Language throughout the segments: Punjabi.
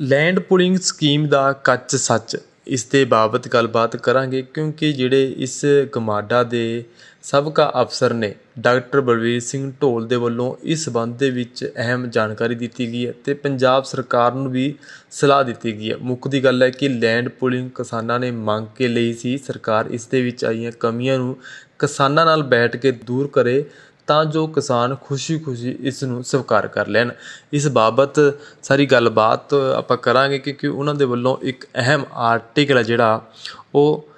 ਲੈਂਡ ਪੁਲਿੰਗ ਸਕੀਮ ਦਾ ਕੱਚ ਸੱਚ। ਇਸ ਦੇ ਬਾਬਤ ਗੱਲਬਾਤ ਕਰਾਂਗੇ ਕਿਉਂਕਿ ਜਿਹੜੇ ਇਸ ਗਮਾਡਾ ਦੇ ਸਾਬਕਾ ਅਫਸਰ ਨੇ ਡਾਕਟਰ ਬਲਵੀਰ ਸਿੰਘ ਢੋਲ ਦੇ ਵੱਲੋਂ ਇਸ ਸੰਬੰਧ ਦੇ ਵਿੱਚ ਅਹਿਮ ਜਾਣਕਾਰੀ ਦਿੱਤੀ ਗਈ ਹੈ ਤੇ ਪੰਜਾਬ ਸਰਕਾਰ ਨੂੰ ਵੀ ਸਲਾਹ ਦਿੱਤੀ ਗਈ ਹੈ। ਮੁੱਖ ਦੀ ਗੱਲ ਹੈ ਕਿ ਲੈਂਡ ਪੁਲਿੰਗ ਕਿਸਾਨਾਂ ਨੇ ਮੰਗ ਕੇ ਲਈ ਸੀ। ਸਰਕਾਰ ਇਸ ਦੇ ਵਿੱਚ ਆਈਆਂ ਕਮੀਆਂ ਨੂੰ ਕਿਸਾਨਾਂ ਨਾਲ ਬੈਠ ਕੇ ਦੂਰ ਕਰੇ ਤਾਂ ਜੋ ਕਿਸਾਨ ਖੁਸ਼ੀ-ਖੁਸ਼ੀ ਇਸ ਨੂੰ ਸਵੀਕਾਰ ਕਰ ਲੈਣ। ਇਸ ਬਾਬਤ ਸਾਰੀ ਗੱਲਬਾਤ ਆਪਾਂ ਕਰਾਂਗੇ ਕਿਉਂਕਿ ਉਹਨਾਂ ਦੇ ਵੱਲੋਂ ਇੱਕ ਅਹਿਮ ਆਰਟੀਕਲ ਹੈ ਜਿਹੜਾ ਉਹ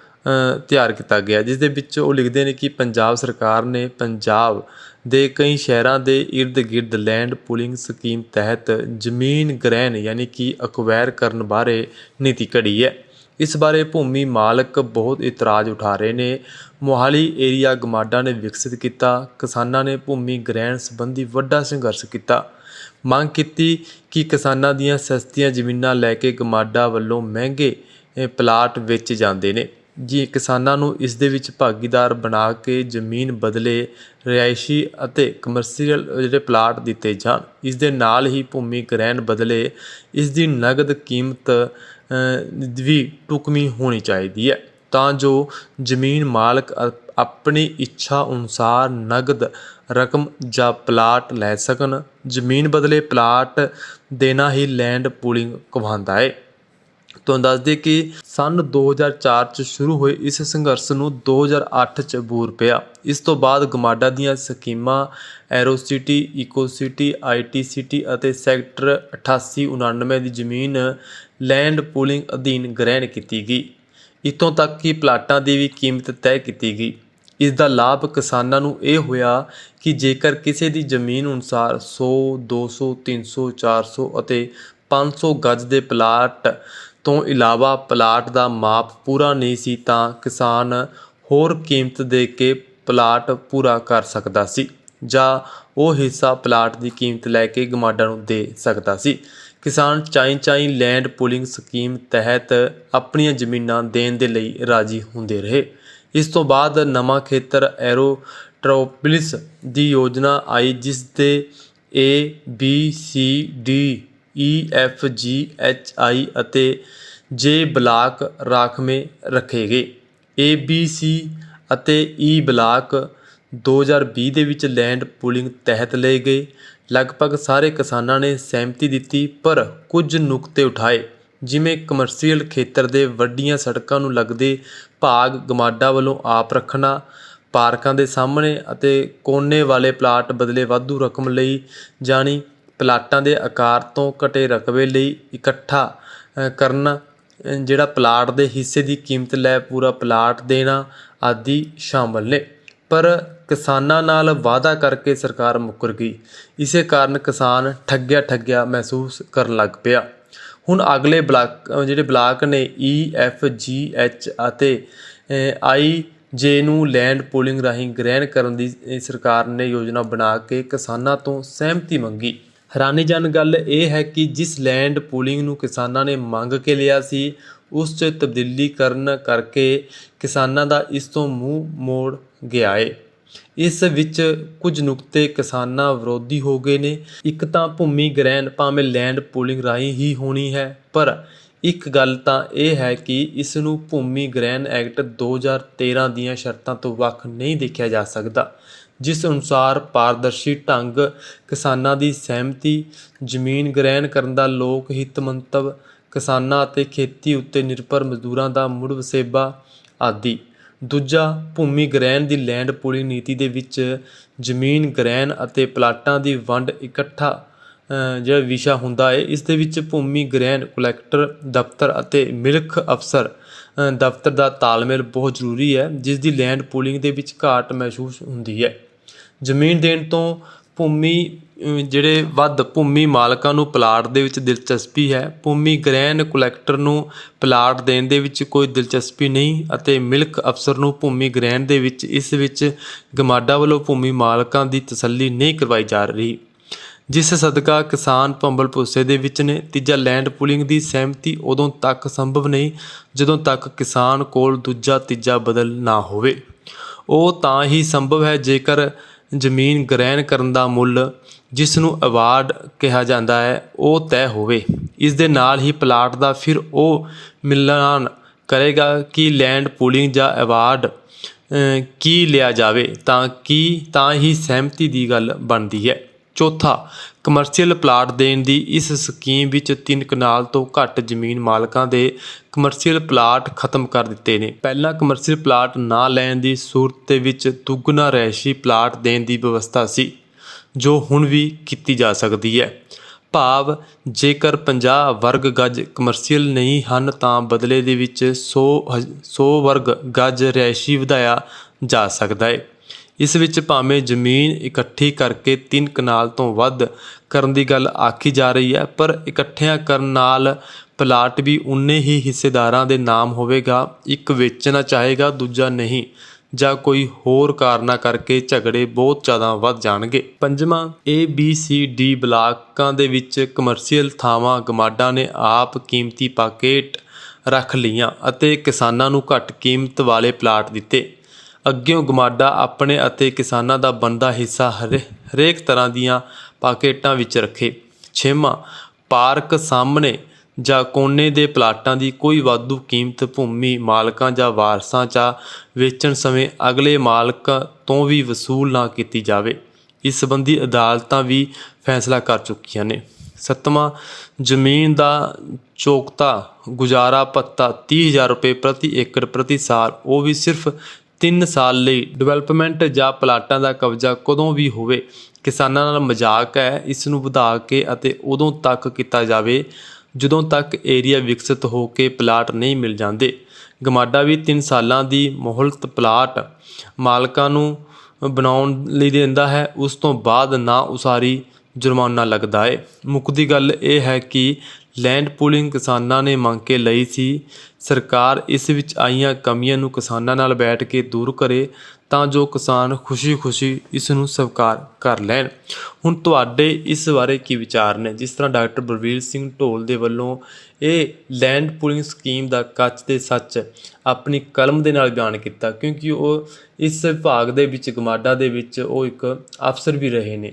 ਤਿਆਰ ਕੀਤਾ ਗਿਆ। ਜਿਸ ਦੇ ਵਿੱਚ ਉਹ ਲਿਖਦੇ ਨੇ ਕਿ ਪੰਜਾਬ ਸਰਕਾਰ ਨੇ ਪੰਜਾਬ ਦੇ ਕਈ ਸ਼ਹਿਰਾਂ ਦੇ ਇਰਦ-ਗਿਰਦ ਲੈਂਡ ਪੂਲਿੰਗ ਸਕੀਮ ਤਹਿਤ ਜ਼ਮੀਨ ਗ੍ਰਹਿਣ ਯਾਨੀ ਕਿ ਅਕਵਾਇਰ ਕਰਨ ਬਾਰੇ ਨੀਤੀ ਘੜੀ ਹੈ। ਇਸ ਬਾਰੇ ਭੂਮੀ ਮਾਲਕ ਬਹੁਤ ਇਤਰਾਜ਼ ਉਠਾ ਰਹੇ ਨੇ। ਮੋਹਾਲੀ ਏਰੀਆ ਗਮਾਡਾ ਨੇ ਵਿਕਸਿਤ ਕੀਤਾ। ਕਿਸਾਨਾਂ ਨੇ ਭੂਮੀ ਗ੍ਰਹਿਣ ਸੰਬੰਧੀ ਵੱਡਾ ਸੰਘਰਸ਼ ਕੀਤਾ। ਮੰਗ ਕੀਤੀ ਕਿ ਕਿਸਾਨਾਂ ਦੀਆਂ ਸਸਤੀਆਂ ਜ਼ਮੀਨਾਂ ਲੈ ਕੇ ਗਮਾਡਾ ਵੱਲੋਂ ਮਹਿੰਗੇ ਪਲਾਟ ਵੇਚੇ ਜਾਂਦੇ ਨੇ। ਜੀ, ਕਿਸਾਨਾਂ ਨੂੰ ਇਸ ਦੇ ਵਿੱਚ ਭਾਗੀਦਾਰ ਬਣਾ ਕੇ ਜ਼ਮੀਨ ਬਦਲੇ ਰਿਹਾਇਸ਼ੀ ਅਤੇ ਕਮਰਸ਼ੀਅਲ ਜਿਹੜੇ ਪਲਾਟ ਦਿੱਤੇ ਜਾਣ। ਇਸ ਦੇ ਨਾਲ ਹੀ ਭੂਮੀ ਗ੍ਰਹਿਣ ਬਦਲੇ ਇਸ ਦੀ ਨਗਦ ਕੀਮਤ ਵੀ ਢੁਕਵੀਂ ਹੋਣੀ ਚਾਹੀਦੀ ਹੈ। ਤਾਂ ਜੋ ਜ਼ਮੀਨ ਮਾਲਕ ਅ- ਆਪਣੀ ਇੱਛਾ ਅਨੁਸਾਰ ਨਗਦ ਰਕਮ ਜਾਂ ਪਲਾਟ ਲੈ ਸਕਣ। ਜ਼ਮੀਨ ਬਦਲੇ ਪਲਾਟ ਦੇਣਾ ਹੀ ਲੈਂਡ ਪੂਲਿੰਗ ਕਹਾਉਂਦਾ ਹੈ। ਤੁਹਾਨੂੰ ਦੱਸ ਦਈਏ ਕਿ ਸਨ 2004 ਚ ਸ਼ੁਰੂ ਹੋਏ ਇਸ ਸੰਘਰਸ਼ ਨੂੰ 2008 ਚ ਬੂਰ ਪਿਆ। ਇਸ ਤੋਂ ਬਾਅਦ ਗਮਾਡਾ ਦੀਆਂ ਸਕੀਮਾਂ ਐਰੋਸਿਟੀ ਇਕੋਸਿਟੀ ਆਈਟੀਸਿਟੀ ਅਤੇ ਸੈਕਟਰ 88 99 ਦੀ ਜ਼ਮੀਨ ਲੈਂਡ ਪੂਲਿੰਗ ਅਧੀਨ ਗ੍ਰਹਿਣ ਕੀਤੀ ਗਈ। ਇਤੋਂ ਤੱਕ ਕਿ ਪਲਾਟਾਂ ਦੀ ਵੀ ਕੀਮਤ ਤੈਅ ਕੀਤੀ ਗਈ। ਇਸ ਦਾ ਲਾਭ ਕਿਸਾਨਾਂ ਨੂੰ ਇਹ ਹੋਇਆ ਕਿ ਜੇਕਰ ਕਿਸੇ ਦੀ ਜ਼ਮੀਨ ਅਨੁਸਾਰ 100 200 300 400 ਅਤੇ 500 ਗਜ ਦੇ ਪਲਾਟ ਤੋਂ ਇਲਾਵਾ ਪਲਾਟ ਦਾ ਮਾਪ ਪੂਰਾ ਨਹੀਂ ਸੀ ਤਾਂ ਕਿਸਾਨ ਹੋਰ ਕੀਮਤ ਦੇ ਕੇ ਪਲਾਟ ਪੂਰਾ ਕਰ ਸਕਦਾ ਸੀ ਜਾਂ ਉਹ ਹਿੱਸਾ ਪਲਾਟ ਦੀ ਕੀਮਤ ਲੈ ਕੇ ਗਮਾਡਾ ਨੂੰ ਦੇ ਸਕਦਾ ਸੀ। ਕਿਸਾਨ ਚਾਈ ਚਾਈ ਲੈਂਡ ਪੂਲਿੰਗ ਸਕੀਮ ਤਹਿਤ ਆਪਣੀਆਂ ਜ਼ਮੀਨਾਂ ਦੇਣ ਦੇ ਲਈ ਰਾਜੀ ਹੁੰਦੇ ਰਹੇ। ਇਸ ਤੋਂ ਬਾਅਦ ਨਵਾਂ ਖੇਤਰ ਐਰੋ ਐਰੋਟ੍ਰੋਪੋਲਿਸ ਦੀ ਯੋਜਨਾ ਆਈ, ਜਿਸ ਦੇ A B C D E, F, G, H, I ਅਤੇ ਜੇ ਬਲਾਕ ਰਾਖਵੇਂ ਰੱਖੇ ਗਏ ਏ, ਬੀ, ਸੀ ਅਤੇ ਈ ਬਲਾਕ 2020 ਦੇ ਵਿੱਚ ਲੈਂਡ ਪੂਲਿੰਗ ਤਹਿਤ ਲਏ ਗਏ। ਲਗਭਗ ਸਾਰੇ ਕਿਸਾਨਾਂ ਨੇ ਸਹਿਮਤੀ ਦਿੱਤੀ ਪਰ ਕੁਝ ਨੁਕਤੇ ਉਠਾਏ, ਜਿਵੇਂ ਕਮਰਸ਼ੀਅਲ ਖੇਤਰ ਦੇ ਵੱਡੀਆਂ ਸੜਕਾਂ ਨੂੰ ਲੱਗਦੇ ਭਾਗ ਗਮਾਡਾ ਵੱਲੋਂ ਆਪ ਰੱਖਣਾ, ਪਾਰਕਾਂ ਦੇ ਸਾਹਮਣੇ ਅਤੇ ਕੋਨੇ ਵਾਲੇ ਪਲਾਟ ਬਦਲੇ ਵਾਧੂ ਰਕਮ ਲਈ ਜਾਣੀ ਪਲਾਟਾਂ ਦੇ ਆਕਾਰ ਤੋਂ ਘਟੇ ਰਕਬੇ ਲਈ ਇਕੱਠਾ ਅ, ਕਰਨਾ ਜਿਹੜਾ ਪਲਾਟ ਦੇ ਹਿੱਸੇ ਦੀ ਕੀਮਤ ਲੈ ਪੂਰਾ ਪਲਾਟ ਦੇਣਾ ਆਦਿ ਸ਼ਾਮਲ ਨੇ। ਪਰ ਕਿਸਾਨਾਂ ਨਾਲ ਵਾਅਦਾ ਕਰਕੇ ਸਰਕਾਰ ਮੁੱਕਰ ਗਈ। ਇਸੇ ਕਾਰਨ ਕਿਸਾਨ ਠੱਗਿਆ ਠੱਗਿਆ ਮਹਿਸੂਸ ਕਰਨ ਲੱਗ ਪਿਆ। ਹੁਣ ਅਗਲੇ ਬਲਾਕ ਜਿਹੜੇ ਬਲਾਕ ਨੇ ਈ ਐਫ ਜੀ ਐਚ ਅਤੇ ਆਈ ਜੇ ਨੂੰ ਲੈਂਡ ਪੂਲਿੰਗ ਰਾਹੀਂ ਗ੍ਰਹਿਣ ਕਰਨ ਦੀ ਸਰਕਾਰ ਨੇ ਯੋਜਨਾ ਬਣਾ ਕੇ ਕਿਸਾਨਾਂ ਤੋਂ ਸਹਿਮਤੀ ਮੰਗੀ। ਹੈਰਾਨੀਜਨ ਗੱਲ ਇਹ ਹੈ ਕਿ ਜਿਸ ਲੈਂਡ ਪੂਲਿੰਗ ਨੂੰ ਕਿਸਾਨਾਂ ਨੇ ਮੰਗ ਕੇ ਲਿਆ ਸੀ, ਉਸ 'ਚ ਤਬਦੀਲੀ ਕਰਨ ਕਰਕੇ ਕਿਸਾਨਾਂ ਦਾ ਇਸ ਤੋਂ ਮੂੰਹ ਮੋੜ ਗਿਆ ਏ। ਇਸ ਵਿੱਚ ਕੁਝ ਨੁਕਤੇ ਕਿਸਾਨਾਂ ਵਿਰੋਧੀ ਹੋ ਗਏ ਨੇ। ਇੱਕ ਤਾਂ ਭੂਮੀ ਗ੍ਰਹਿਣ ਭਾਵੇਂ ਲੈਂਡ ਪੂਲਿੰਗ ਰਾਹੀਂ ਹੀ ਹੋਣੀ ਹੈ, ਪਰ ਇੱਕ ਗੱਲ ਤਾਂ ਇਹ ਹੈ ਕਿ ਇਸ ਨੂੰ ਭੂਮੀ ਗ੍ਰਹਿਣ ਐਕਟ 2013 ਦੀਆਂ ਸ਼ਰਤਾਂ ਤੋਂ ਵੱਖ ਨਹੀਂ ਦੇਖਿਆ ਜਾ ਸਕਦਾ। ਜਿਸ ਅਨੁਸਾਰ ਪਾਰਦਰਸ਼ੀ ਢੰਗ ਕਿਸਾਨਾਂ ਦੀ ਸਹਿਮਤੀ, ਜ਼ਮੀਨ ਗ੍ਰਹਿਣ ਕਰਨ ਦਾ ਲੋਕ ਹਿੱਤ ਮੰਤਵ, ਕਿਸਾਨਾਂ ਅਤੇ ਖੇਤੀ ਉੱਤੇ ਨਿਰਭਰ ਮਜ਼ਦੂਰਾਂ ਦਾ ਮੁੜ ਵਸੇਬਾ ਆਦਿ। ਦੂਜਾ, ਭੂਮੀ ਗ੍ਰਹਿਣ ਦੀ ਲੈਂਡ ਪੂਲਿੰਗ ਨੀਤੀ ਦੇ ਵਿੱਚ ਜ਼ਮੀਨ ਗ੍ਰਹਿਣ ਅਤੇ ਪਲਾਟਾਂ ਦੀ ਵੰਡ ਇਕੱਠਾ ਜਿਹੜਾ ਵਿਸ਼ਾ ਹੁੰਦਾ ਹੈ ਇਸ ਦੇ ਵਿੱਚ ਭੂਮੀ ਗ੍ਰਹਿਣ, ਕਲੈਕਟਰ, ਦਫ਼ਤਰ ਅਤੇ ਮਿਲਖ ਅਫਸਰ ਦਫ਼ਤਰ ਦਾ ਤਾਲਮੇਲ ਬਹੁਤ ਜ਼ਰੂਰੀ ਹੈ, ਜਿਸ ਦੀ ਲੈਂਡ ਪੂਲਿੰਗ ਦੇ ਵਿੱਚ ਘਾਟ ਮਹਿਸੂਸ ਹੁੰਦੀ ਹੈ। ਜ਼ਮੀਨ ਦੇਣ ਤੋਂ ਭੂਮੀ ਜਿਹੜੇ ਵੱਧ ਭੂਮੀ ਮਾਲਕਾਂ ਨੂੰ ਪਲਾਟ ਦੇ ਵਿੱਚ ਦਿਲਚਸਪੀ ਹੈ। ਭੂਮੀ ਗ੍ਰਹਿਣ ਕਲੈਕਟਰ ਨੂੰ ਪਲਾਟ ਦੇਣ ਦੇ ਵਿੱਚ ਕੋਈ ਦਿਲਚਸਪੀ ਨਹੀਂ ਅਤੇ ਮਿਲਕ ਅਫਸਰ ਨੂੰ ਭੂਮੀ ਗ੍ਰਹਿਣ ਦੇ ਵਿੱਚ, ਇਸ ਵਿੱਚ ਗਮਾਡਾ ਵੱਲੋਂ ਭੂਮੀ ਮਾਲਕਾਂ ਦੀ ਤਸੱਲੀ ਨਹੀਂ ਕਰਵਾਈ ਜਾ ਰਹੀ। ਜਿਸ ਸਦਕਾ ਕਿਸਾਨ ਭੰਬਲ ਭੁੱਸੇ ਦੇ ਵਿੱਚ ਨੇ, ਤੀਜਾ ਲੈਂਡ ਪੂਲਿੰਗ ਦੀ ਸਹਿਮਤੀ ਉਦੋਂ ਤੱਕ ਸੰਭਵ ਨਹੀਂ, ਜਦੋਂ ਤੱਕ ਕਿਸਾਨ ਕੋਲ ਦੂਜਾ ਤੀਜਾ ਬਦਲ ਨਾ ਹੋਵੇ। ਉਹ ਤਾਂ ਹੀ ਸੰਭਵ ਹੈ ਜੇਕਰ ਜ਼ਮੀਨ ਗ੍ਰਹਿਣ ਕਰਨ ਦਾ ਮੁੱਲ ਜਿਸ ਨੂੰ ਅਵਾਰਡ ਕਿਹਾ ਜਾਂਦਾ ਹੈ, ਉਹ ਤੈਅ ਹੋਵੇ। ਇਸ ਦੇ ਨਾਲ ਹੀ ਪਲਾਟ ਦਾ ਫਿਰ ਉਹ ਮਿਲਾਨ ਕਰੇਗਾ ਕਿ ਲੈਂਡ ਪੂਲਿੰਗ ਜਾਂ ਅਵਾਰਡ ਕੀ ਲਿਆ ਜਾਵੇ ਤਾਂ ਕਿ, ਤਾਂ ਹੀ ਸਹਿਮਤੀ ਦੀ ਗੱਲ ਬਣਦੀ ਹੈ। ਚੌਥਾ ਕਮਰਸ਼ੀਅਲ ਪਲਾਟ ਦੇਣ ਦੀ ਇਸ ਸਕੀਮ ਵਿੱਚ ਤਿੰਨ ਕਨਾਲ ਤੋਂ ਘੱਟ ਜ਼ਮੀਨ ਮਾਲਕਾਂ ਦੇ ਕਮਰਸ਼ੀਅਲ ਪਲਾਟ ਖਤਮ ਕਰ ਦਿੱਤੇ ਨੇ। ਪਹਿਲਾਂ ਕਮਰਸ਼ੀਅਲ ਪਲਾਟ ਨਾ ਲੈਣ ਦੀ ਸੂਰਤ ਦੇ ਵਿੱਚ ਦੁੱਗਣਾ ਰਹਿਸ਼ੀ ਪਲਾਟ ਦੇਣ ਦੀ ਵਿਵਸਥਾ ਸੀ, ਜੋ ਹੁਣ ਵੀ ਕੀਤੀ ਜਾ ਸਕਦੀ ਹੈ। ਭਾਵ, ਜੇਕਰ 50 ਵਰਗ ਗਜ ਕਮਰਸ਼ੀਅਲ ਨਹੀਂ ਹਨ ਤਾਂ ਬਦਲੇ ਦੇ ਵਿੱਚ 100 ਹਜ਼- 100 ਵਰਗ ਗਜ ਰਿਹਾਇਸ਼ੀ ਵਧਾਇਆ ਜਾ ਸਕਦਾ ਹੈ। ਇਸ ਵਿੱਚ ਭਾਵੇਂ ਜ਼ਮੀਨ ਇਕੱਠੀ ਕਰਕੇ ਤਿੰਨ ਕਨਾਲ ਤੋਂ ਵੱਧ ਕਰਨ ਦੀ ਗੱਲ ਆਖੀ ਜਾ ਰਹੀ ਹੈ, ਪਰ ਇਕੱਠਿਆਂ ਕਰਨ ਨਾਲ ਪਲਾਟ ਵੀ ਉਨੇ ਹੀ ਹਿੱਸੇਦਾਰਾਂ ਦੇ ਨਾਮ ਹੋਵੇਗਾ, ਇੱਕ ਵੇਚਣਾ ਚਾਹੇਗਾ, ਦੂਜਾ ਨਹੀਂ, ਜਾਂ ਕੋਈ ਹੋਰ ਕਾਰਨਾਂ ਕਰਕੇ ਝਗੜੇ ਬਹੁਤ ਜ਼ਿਆਦਾ ਵੱਧ ਜਾਣਗੇ। ਪੰਜਵਾਂ, A, B, C, D ਬਲਾਕਾਂ ਦੇ ਵਿੱਚ ਕਮਰਸ਼ੀਅਲ ਥਾਵਾਂ ਗਮਾਡਾ ਨੇ ਆਪ ਕੀਮਤੀ ਪਾਕੇਟ ਰੱਖ ਲਈਆਂ ਅਤੇ ਕਿਸਾਨਾਂ ਨੂੰ ਘੱਟ ਕੀਮਤ ਵਾਲੇ ਪਲਾਟ ਦਿੱਤੇ। ਅੱਗਿਓਂ ਗਮਾਡਾ ਆਪਣੇ ਅਤੇ ਕਿਸਾਨਾਂ ਦਾ ਬਣਦਾ ਹਿੱਸਾ ਹਰੇ- ਹਰੇਕ ਤਰ੍ਹਾਂ ਦੀਆਂ ਪਾਕੇਟਾਂ ਵਿੱਚ ਰੱਖੇ। ਛੇਵਾਂ, ਪਾਰਕ ਸਾਹਮਣੇ ਜਾਂ ਕੋਨੇ ਦੇ ਪਲਾਟਾਂ ਦੀ ਕੋਈ ਵਾਧੂ ਕੀਮਤ ਭੂਮੀ ਮਾਲਕਾਂ ਜਾਂ ਵਾਰਸਾਂ 'ਚ ਵੇਚਣ ਸਮੇਂ ਅਗਲੇ ਮਾਲਕ ਤੋਂ ਵੀ ਵਸੂਲ ਨਾ ਕੀਤੀ ਜਾਵੇ। ਇਸ ਸੰਬੰਧੀ ਅਦਾਲਤਾਂ ਵੀ ਫੈਸਲਾ ਕਰ ਚੁੱਕੀਆਂ ਨੇ। ਸੱਤਵਾਂ, ਜ਼ਮੀਨ ਦਾ ਚੋਕਤਾ, ਗੁਜ਼ਾਰਾ ਭੱਤਾ 30000 ਰੁਪਏ ਪ੍ਰਤੀ ਏਕੜ ਪ੍ਰਤੀ ਸਾਲ। ਉਹ ਵੀ ਸਿਰਫ 3 ਸਾਲ ਲਈ ਡਿਵੈਲਪਮੈਂਟ ਜਾਂ ਪਲਾਟਾਂ ਦਾ ਕਬਜ਼ਾ ਕਦੋਂ ਵੀ ਹੋਵੇ, ਕਿਸਾਨਾਂ ਨਾਲ ਮਜ਼ਾਕ ਹੈ, ਇਸ ਨੂੰ ਵਧਾ ਕੇ ਅਤੇ ਉਦੋਂ ਤੱਕ ਕੀਤਾ ਜਾਵੇ ਜਦੋਂ ਤੱਕ ਏਰੀਆ ਵਿਕਸਿਤ ਹੋ ਕੇ ਪਲਾਟ ਨਹੀਂ ਮਿਲ ਜਾਂਦੇ। ਗਮਾਡਾ ਵੀ 3 ਸਾਲਾਂ ਦੀ ਮੋਹਲਤ ਪਲਾਟ ਮਾਲਕਾਂ ਨੂੰ ਬਣਾਉਣ ਲਈ ਦਿੰਦਾ ਹੈ, ਉਸ ਤੋਂ ਬਾਅਦ ਨਾ ਉਸਾਰੀ ਜੁਰਮਾਨਾ ਲੱਗਦਾ ਹੈ ਮੁੱਕਦੀ ਗੱਲ ਇਹ ਹੈ ਕਿ ਲੈਂਡ ਪੂਲਿੰਗ ਕਿਸਾਨਾਂ ਨੇ ਮੰਗ ਕੇ ਲਈ ਸੀ, ਸਰਕਾਰ ਇਸ ਵਿੱਚ ਆਈਆਂ ਕਮੀਆਂ ਨੂੰ ਕਿਸਾਨਾਂ ਨਾਲ ਬੈਠ ਕੇ ਦੂਰ ਕਰੇ ਤਾਂ ਜੋ ਕਿਸਾਨ ਖੁਸ਼ੀ-ਖੁਸ਼ੀ ਇਸ ਨੂੰ ਸਵੀਕਾਰ ਕਰ ਲੈਣ। ਹੁਣ ਤੁਹਾਡੇ ਇਸ ਬਾਰੇ ਕੀ ਵਿਚਾਰ ਨੇ? ਜਿਸ ਤਰ੍ਹਾਂ ਡਾਕਟਰ ਬਲਵੀਰ ਸਿੰਘ ਢੋਲ ਦੇ ਵੱਲੋਂ ਇਹ ਲੈਂਡ ਪੂਲਿੰਗ ਸਕੀਮ ਦਾ ਕੱਚ ਤੇ ਸੱਚ ਆਪਣੀ ਕਲਮ ਦੇ ਨਾਲ ਬਿਆਨ ਕੀਤਾ, ਕਿਉਂਕਿ ਉਹ ਇਸ ਵਿਭਾਗ ਦੇ ਵਿੱਚ, ਗਮਾਡਾ ਦੇ ਵਿੱਚ ਉਹ ਇੱਕ ਅਫਸਰ ਵੀ ਰਹੇ ਨੇ।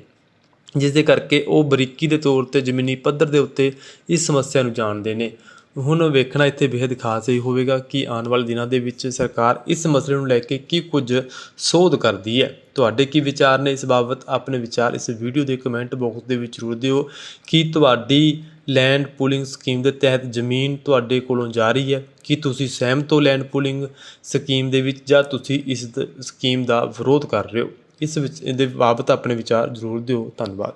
ਜਿਸ ਦੇ ਕਰਕੇ ਉਹ ਬਰੀਕੀ ਦੇ ਤੌਰ ਤੇ ਜ਼ਮੀਨੀ ਪੱਧਰ ਦੇ ਉੱਤੇ ਇਸ ਸਮੱਸਿਆ ਨੂੰ ਜਾਣਦੇ ਨੇ। ਹੁਣ ਵੇਖਣਾ ਇੱਥੇ ਬੇहद ਖਾਸ ਹੀ ਹੋਵੇਗਾ ਕਿ ਆਉਣ ਵਾਲੇ ਦਿਨਾਂ ਦੇ ਵਿੱਚ ਸਰਕਾਰ ਇਸ ਮਸਲੇ ਨੂੰ ਲੈ ਕੇ ਕੀ ਕੁਝ ਸੋਧ ਕਰਦੀ ਹੈ। ਤੁਹਾਡੇ ਕੀ ਵਿਚਾਰ ਨੇ? ਇਸ ਬਾਬਤ ਆਪਣੇ ਵਿਚਾਰ ਇਸ ਵੀਡੀਓ ਦੇ ਕਮੈਂਟ ਬਾਕਸ ਦੇ ਵਿੱਚ ਜ਼ਰੂਰ ਦਿਓ ਕਿ ਤੁਹਾਡੀ ਲੈਂਡ ਪੂਲਿੰਗ ਸਕੀਮ ਦੇ ਤਹਿਤ ਜ਼ਮੀਨ ਤੁਹਾਡੇ ਕੋਲੋਂ ਜਾਰੀ ਹੈ। ਕੀ ਤੁਸੀਂ ਸਹਿਮਤ ਹੋ ਲੈਂਡ ਪੂਲਿੰਗ ਸਕੀਮ ਦੇ ਵਿੱਚ ਜਾਂ ਤੁਸੀਂ ਇਸ ਸਕੀਮ ਦਾ ਵਿਰੋਧ ਕਰ ਰਹੇ ਹੋ? ਇਸ ਵਿੱਚ ਇਹਦੇ ਬਾਬਤ ਆਪਣੇ ਵਿਚਾਰ ਜ਼ਰੂਰ ਦਿਓ। ਧੰਨਵਾਦ।